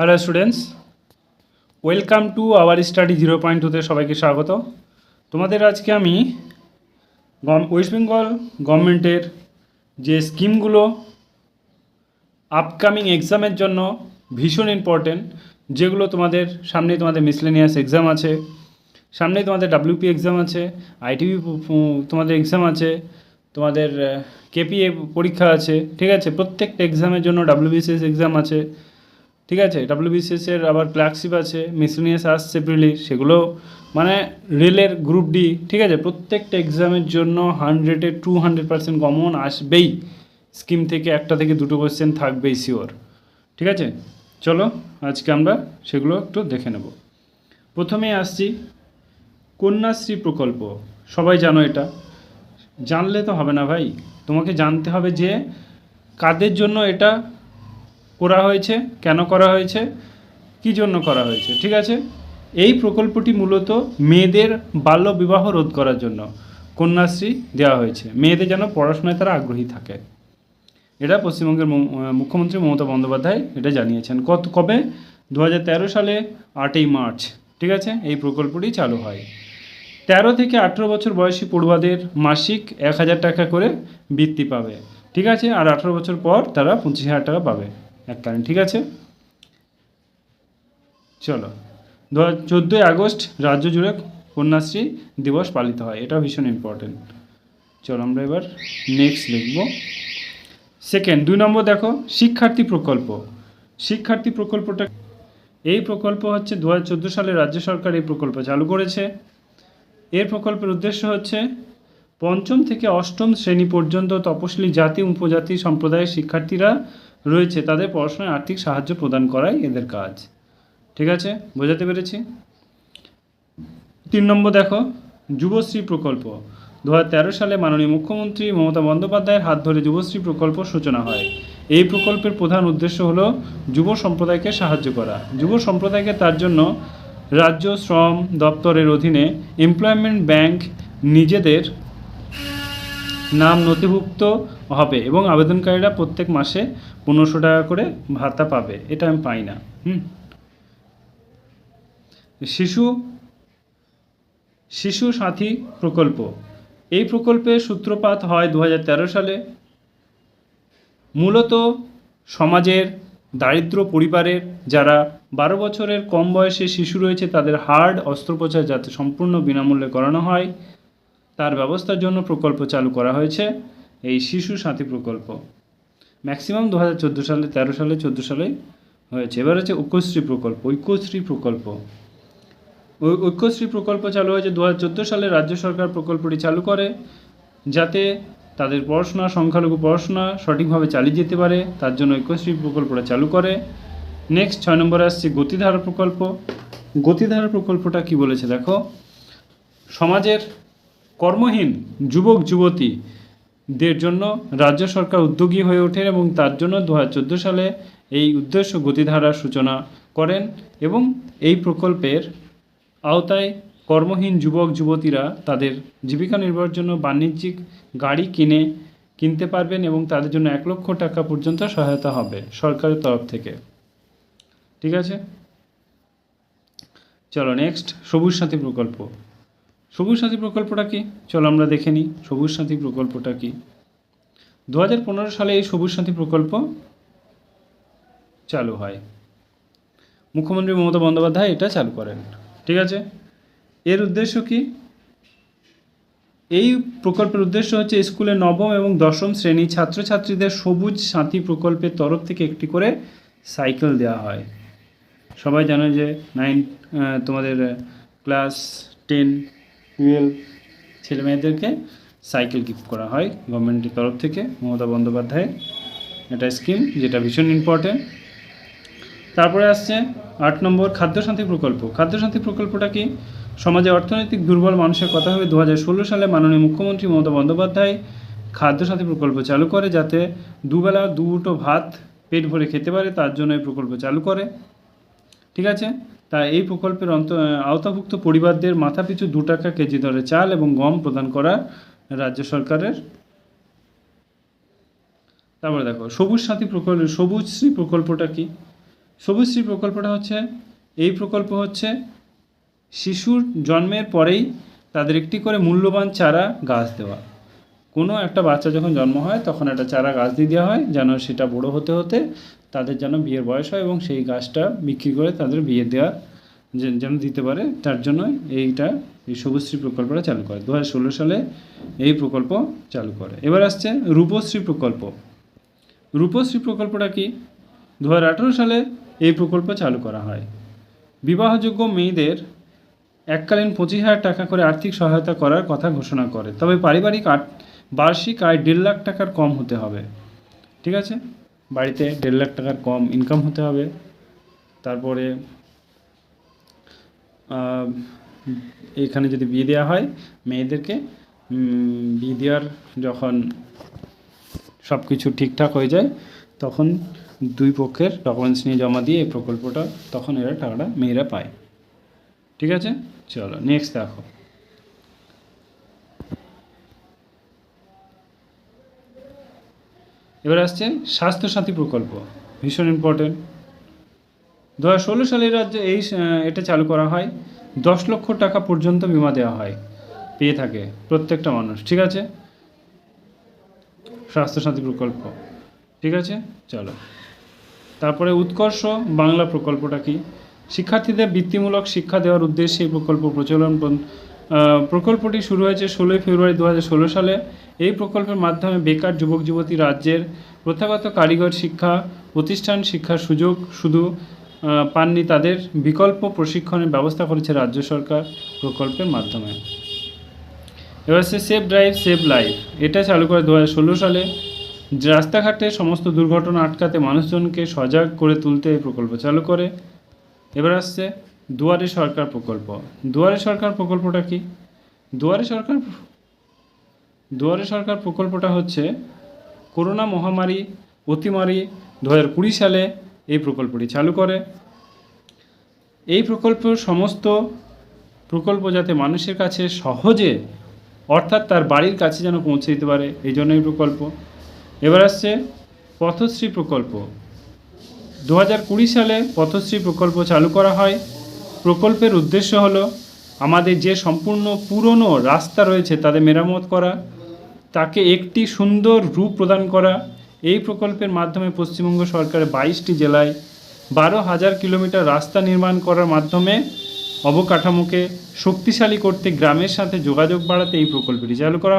Hello students welcome to our study zero point টুতে সবাইকে স্বাগত। তোমাদের আজকে আমি ওয়েস্ট বেঙ্গল গভর্নমেন্টের যে স্কিমগুলো আপকামিং এক্সামের জন্য ভীষণ ইম্পর্টেন্ট যেগুলো তোমাদের সামনেই তোমাদের মিসলেনিয়াস এক্সাম আছে, সামনেই তোমাদের ডাব্লিউপি এক্সাম আছে আইটিভি তোমাদের এক্সাম আছে, তোমাদের কেপিএ পরীক্ষা আছে, ঠিক আছে? প্রত্যেকটা এক্সামের জন্য ডাব্লিউবিসিএস এক্সাম আছে। ঠিক আছে ডাব্লিউবিসিএস এর আবার ক্লার্কশিপ আছে মিসলেনিয়াস আসছে প্রিলি সেগুলো মানে রেলের গ্রুপ ডি ঠিক আছে, প্রত্যেকটা এক্সামের জন্য হান্ড্রেডে টু হান্ড্রেড পার্সেন্ট কমন আসবেই। স্কিম থেকে একটা থেকে দুটো কোয়েশ্চেন থাকবেই শিওর ঠিক আছে, চলো আজকে আমরা সেগুলো একটু দেখে নেব। প্রথমে আসছি, কন্যাশ্রী প্রকল্প, সবাই জানো এটা। জানলে তো হবে না ভাই, তোমাকে জানতে হবে যে কাদের জন্য এটা করা হয়েছে, কেন করা হয়েছে, কী জন্য করা হয়েছে, ঠিক আছে? এই প্রকল্পটি মূলত মেয়েদের বাল্য বিবাহ রোধ করার জন্য কন্যাশ্রী দেওয়া হয়েছে। মেয়েদের যেন পড়াশোনায় তারা আগ্রহী থাকে। এটা পশ্চিমবঙ্গের মুখ্যমন্ত্রী মমতা বন্দ্যোপাধ্যায় এটা জানিয়েছেন। কত, কবে? দু হাজার তেরো সালে আটই মার্চ, ঠিক আছে? এই প্রকল্পটি চালু হয়। তেরো থেকে আঠেরো বছর বয়সী পড়ুয়াদের মাসিক এক হাজার টাকা করে বৃত্তি পাবে, ঠিক আছে? আর আঠেরো বছর পর তারা পঁচিশ হাজার টাকা পাবে। এককালীন ঠিক আছে? চলো। দু চোদ্দোই আগস্ট, রাজ্য জুড়ে কন্যাশ্রী দিবস পালিত হয়। এটা ভীষণ ইম্পর্টেন্ট চলো আমরা এবার নেক্সট লিখব। সেকেন্ড দুই নম্বর দেখো, শিক্ষার্থী প্রকল্প। শিক্ষার্থী প্রকল্পটা এই প্রকল্প হচ্ছে দু হাজার চোদ্দ সালে রাজ্য সরকার এই প্রকল্প চালু করেছে। এর প্রকল্পের উদ্দেশ্য হচ্ছে পঞ্চম থেকে অষ্টম শ্রেণি পর্যন্ত তপশিলি জাতি, উপজাতি, সম্প্রদায়ের শিক্ষার্থীরা রয়েছে। তাদের পড়াশোনায় আর্থিক সাহায্য প্রদান করাই এদের কাজ। ঠিক আছে? বোঝাতে পেরেছি? তিন নম্বর দেখো, যুবশ্রী প্রকল্প। দু হাজার তেরো সালে মাননীয় মুখ্যমন্ত্রী মমতা বন্দ্যোপাধ্যায়ের হাত ধরে যুবশ্রী প্রকল্প সূচনা হয়। এই প্রকল্পের প্রধান উদ্দেশ্য হলো যুব সম্প্রদায়কে সাহায্য করা। যুব সম্প্রদায়কে তার জন্য রাজ্য শ্রম দপ্তরের অধীনে এমপ্লয়মেন্ট ব্যাংক নিজেদের নাম নথিভুক্ত হবে এবং আবেদনকারীরা প্রত্যেক মাসে পনেরোশো টাকা করে ভাতা পাবে। এটা আমি পাই না। হুম? শিশু শিশু সাথী প্রকল্প। এই প্রকল্পের সূত্রপাত হয় দু হাজার তেরো সালে। মূলত সমাজের দারিদ্র পরিবারের যারা বারো বছরের কম বয়সে শিশু রয়েছে, তাদের হার্ড অস্ত্রোপচার যাতে সম্পূর্ণ বিনামূল্যে করানো হয়। তার ব্যবস্থার জন্য প্রকল্প চালু করা হয়েছে, এই শিশু সাথী প্রকল্প। ম্যাক্সিমাম দু হাজার চোদ্দ সালে, তেরো সালে, চোদ্দ সালে হয়েছে। এবার হচ্ছে ঐক্যশ্রী প্রকল্প ঐক্যশ্রী প্রকল্প। ঐক্যশ্রী প্রকল্প চালু হয়েছে দু হাজার চোদ্দ সালে। রাজ্য সরকার প্রকল্পটি চালু করে যাতে তাদের পড়াশোনা, সংখ্যালঘু পড়াশোনা সঠিকভাবে চালিয়ে যেতে পারে। তার জন্য ঐক্যশ্রী প্রকল্পটা চালু করে। নেক্সট ছয় নম্বরে আসছে গতিধারা প্রকল্প। গতিধারা প্রকল্পটা কি বলেছে দেখো? সমাজের কর্মহীন যুবক যুবতীদের জন্য রাজ্য সরকার উদ্যোগী হয়ে ওঠেন এবং তার জন্য দু হাজার চোদ্দ সালে এই উদ্দেশ্য গতিধারার সূচনা করেন এবং এই প্রকল্পের আওতায় কর্মহীন যুবক যুবতীরা তাদের জীবিকা নির্বাহের জন্য বাণিজ্যিক গাড়ি কিনে কিনতে পারবেন এবং তাদের জন্য এক লক্ষ টাকা পর্যন্ত সহায়তা হবে সরকারের তরফ থেকে। ঠিক আছে? চলো নেক্সট সবুজ সাথী প্রকল্প। সবুজ সাথী প্রকল্পটা কি? চলো আমরা দেখে নিই সবুজ সাথী প্রকল্পটা কি। দু হাজার পনেরো সালে এই সবুজ সাথী প্রকল্প চালু হয়। মুখ্যমন্ত্রী মমতা বন্দ্যোপাধ্যায় এটা চালু করেন। ঠিক আছে? এর উদ্দেশ্য কি? এই প্রকল্পের উদ্দেশ্য হচ্ছে স্কুলে নবম এবং দশম শ্রেণি ছাত্রছাত্রীদের সবুজ সাথী প্রকল্পের তরফ থেকে একটি করে সাইকেল দেওয়া হয়। সবাই জানো যে নাইন তোমাদের ক্লাস টেন টুয়েলভ ছেলে মেয়েদেরকে সাইকেল গিফট করা হয় গভর্নমেন্টের তরফ থেকে, মমতা বন্দ্যোপাধ্যায় এটা স্কিম যেটা ভীষণ ইম্পর্টেন্ট তারপরে আসছে আট নম্বর খাদ্য খাদ্যশান্তি প্রকল্প। খাদ্য খাদ্যশান্তি প্রকল্পটা কি? সমাজে অর্থনৈতিক দুর্বল মানুষের কথা ভেবে দু সালে মাননীয় মুখ্যমন্ত্রী মমতা বন্দ্যোপাধ্যায় খাদ্যসাথী প্রকল্প চালু করে, যাতে দুবেলা দুটো ভাত পেট ভরে খেতে পারে, তার জন্য এই প্রকল্প চালু করে। ঠিক আছে? তা এই প্রকল্পের অন্ত আওতাভুক্ত পরিবারদের মাথাপিছু দু টাকা কেজি দরে চাল এবং গম প্রদান করা রাজ্য সরকারের। তারপরে দেখো, সবুজ সাথী প্রকল্প সবুজ শ্রী প্রকল্পটা কি? সবুজশ্রী প্রকল্পটা হচ্ছে, এই প্রকল্প হচ্ছে শিশুর জন্মের পরেই তাদের একটি করে মূল্যবান চারা গাছ দেওয়া। কোনো একটা বাচ্চা যখন জন্ম হয়, তখন একটা চারা গাছ দিয়ে দেওয়া হয়, যেন সেটা বড় হতে হতে তাদের যেন বিয়ের বয়স হয় এবং সেই গাছটা বিক্রি করে তাদের বিয়ে দেওয়া যেন দিতে পারে। তার জন্য এইটা এই সবুজশ্রী প্রকল্পটা চালু করে। দু সালে এই প্রকল্প চালু করে। এবার আসছে রূপশ্রী প্রকল্প। রূপশ্রী প্রকল্পটা কি? দু হাজার আঠারো সালে এই প্রকল্প চালু করা হয়। বিবাহযোগ্য মেয়েদের এককালীন পঁচিশ হাজার টাকা করে আর্থিক সহায়তা করার কথা ঘোষণা করে। তবে পারিবারিক বার্ষিক আয় দেড় লাখ টাকার কম হতে হবে। ঠিক আছে? বাড়িতে দেড় লাখ টাকার কম ইনকাম হতে হবে। তারপরে এখানে যদি বিয়ে দেওয়া হয়, মেয়েদেরকে বিয়ে দেওয়ার যখন সব কিছু ঠিকঠাক হয়ে যায়, তখন দুই পক্ষের ডকুমেন্টস নিয়ে জমা দিয়ে এই প্রকল্পটা, তখন এরা টাকাটা মেয়েরা পায়। ঠিক আছে? চলো নেক্সট দেখো। এবার আসছে স্বাস্থ্যসাথী প্রকল্প, ভীষণ ইম্পর্টেন্ট দু ষোলো সালে রাজ্যে এই এটা চালু করা হয়, দশ লক্ষ টাকা পর্যন্ত বিমা দেওয়া হয়, পেয়ে থাকে প্রত্যেকটা মানুষ, ঠিক আছে? স্বাস্থ্যসাথী প্রকল্প, ঠিক আছে? চলো। তারপরে উৎকর্ষ বাংলা প্রকল্পটা কি? শিক্ষার্থীদের বৃত্তিমূলক শিক্ষা দেওয়ার উদ্দেশ্যে এই প্রকল্প প্রচলন প্রকল্পটি শুরু হয়েছে ষোলোই ফেব্রুয়ারি দু সালে। এই প্রকল্পের মাধ্যমে বেকার যুবক, যুবতী রাজ্যের প্রথাগত কারিগর শিক্ষা, প্রতিষ্ঠান শিক্ষার সুযোগ শুধু পাননি তাদের বিকল্প প্রশিক্ষণের ব্যবস্থা করেছে রাজ্য সরকার প্রকল্পের মাধ্যমে। এবার সে সেফ ড্রাইভ সেভ লাইফ এটা চালু করে দু সালে। রাস্তাঘাটে সমস্ত দুর্ঘটনা আটকাতে মানুষজনকে সজাগ করে তুলতে এই প্রকল্প চালু করে। এবার আসছে দুয়ারে সরকার প্রকল্প। দুয়ারে সরকার প্রকল্পটা কি? দুয়ারে সরকার দুয়ারে সরকার প্রকল্পটা হচ্ছে, করোনা মহামারী, অতিমারি দু কুড়ি সালে এই প্রকল্পটি চালু করে। এই প্রকল্প সমস্ত প্রকল্প যাতে মানুষের কাছে সহজে, অর্থাৎ তার বাড়ির কাছে যেন পৌঁছে দিতে পারে, এই জন্য এই প্রকল্প। এবার আসছে পথশ্রী প্রকল্প। দু কুড়ি সালে পথশ্রী প্রকল্প চালু করা হয়। প্রকল্পের উদ্দেশ্য হলো, আমাদের যে সম্পূর্ণ পুরনো রাস্তা রয়েছে তাদের মেরামত করা তাকে একটি সুন্দর রূপ প্রদান করা। এই প্রকল্পের মাধ্যমে পশ্চিমবঙ্গ সরকারের বাইশটি জেলায় বারো হাজার কিলোমিটার রাস্তা নির্মাণ করার মাধ্যমে অবকাঠামোকে শক্তিশালী করতে গ্রামের সাথে যোগাযোগ বাড়াতে এই প্রকল্পটি চালু করা হয়।